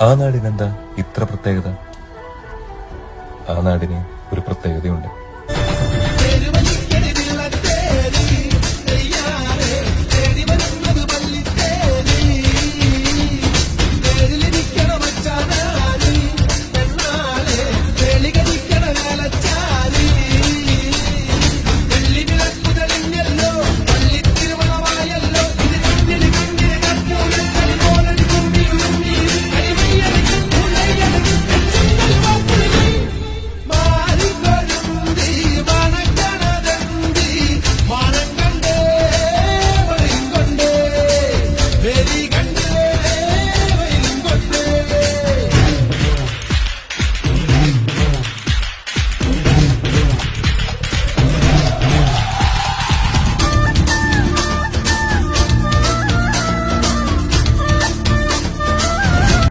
ആ നാടിനെന്താ ഇത്ര പ്രത്യേകത? ആ നാടിന് ഒരു പ്രത്യേകതയുണ്ട്.